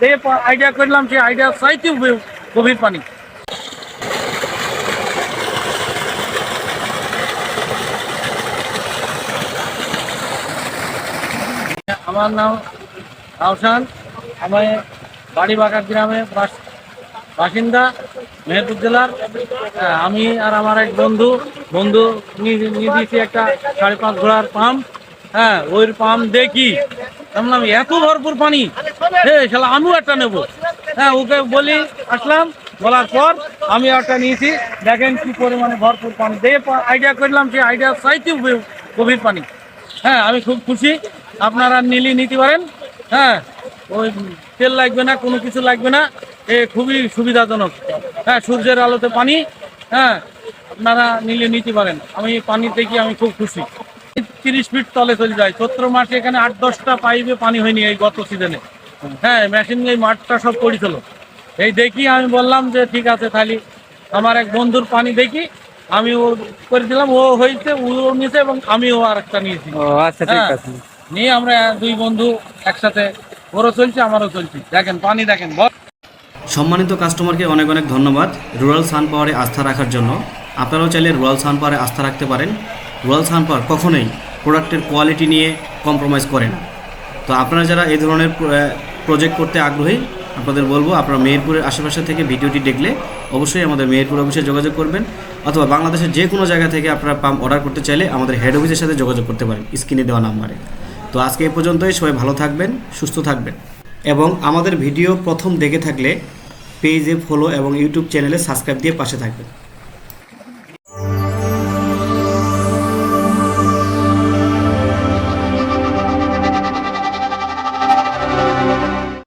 দিয়ে আইডিয়া করলাম সেই আইডিয়া চাইতেও গভীর পানি। আমার নাম আহসান আমি বাড়ি বাগার গ্রামে বাস- বাসিন্দা, মেহেরপুর জেলার। আমি আর আমার এক বন্ধু বন্ধু নিয়ে দিয়েছি একটা সাড়ে পাঁচ ঘোড়ার পাম্প। হ্যাঁ ওই পাম্প দেখি। বললাম এত ভরপুর পানি। হে শালা, আমিও একটা নেব। হ্যাঁ ওকে বলি, আসলাম, বলার পর আমি একটা নিয়েছি। দেখেন কি পরিমাণে ভরপুর পানি। দিয়ে আইডিয়া করলাম সেই আইডিয়া চাইতেও গভীর পানি। হ্যাঁ আমি খুব খুশি। আপনারা নিলি নিতে পারেন। হ্যাঁ ওই তেল লাগবে না, কোনো কিছু লাগবে না। এ, খুবই সুবিধাজনক। হ্যাঁ সূর্যের আলোতে পানি। হ্যাঁ আপনারা নিলে নিতে পারেন। আমি পানি দেখি আমি খুব খুশি। তিরিশ ফিট তলে চলে যায়। চৈত্র মাসে এখানে আট দশটা পাইপে পানি হয়নি এই গত সিজনে হ্যাঁ মেশিন এই মাঠটা সব পড়েছিল এই দেখি আমি বললাম যে ঠিক আছে তাহলে আমার এক বন্ধুর পানি দেখি আমি ও করে দিলাম ও হয়েছে ও নিয়েছে এবং আমিও আর একটা নিয়েছি আচ্ছা ঠিক হ্যাঁ। আছে। নিয়ে আমরা দুই বন্ধু একসাথে ওরও চলছে আমারও চলছে। দেখেন পানি দেখেন বল। সম্মানিত কাস্টমারকে অনেক অনেক ধন্যবাদ রুরাল সান পাওয়ারে আস্থা রাখার জন্য। আপনারাও চাইলে রুরাল সান পাওয়ারে আস্থা রাখতে পারেন। রুরাল সান পাওয়ার কখনোই প্রোডাক্টের কোয়ালিটি নিয়ে কম্প্রোমাইজ করে না। তো আপনারা যারা এই ধরনের প্রজেক্ট করতে আগ্রহী, আপনাদের বলব, আপনারা মেহেরপুরের আশেপাশে থেকে ভিডিওটি দেখলে অবশ্যই আমাদের মেহেরপুর অফিসে যোগাযোগ করবেন, অথবা বাংলাদেশের যে কোনো জায়গা থেকে আপনারা পাম্প অর্ডার করতে চাইলে আমাদের হেড অফিসের সাথে যোগাযোগ করতে পারেন স্ক্রিনে দেওয়া নাম্বারে তো আজকে এই পর্যন্তই, সবাই ভালো থাকবেন, সুস্থ থাকবেন। এবং আমাদের ভিডিও প্রথম দেখে থাকলে পেজে ফলো এবং ইউটিউব চ্যানেলে সাবস্ক্রাইব দিয়ে পাশে থাকবেন।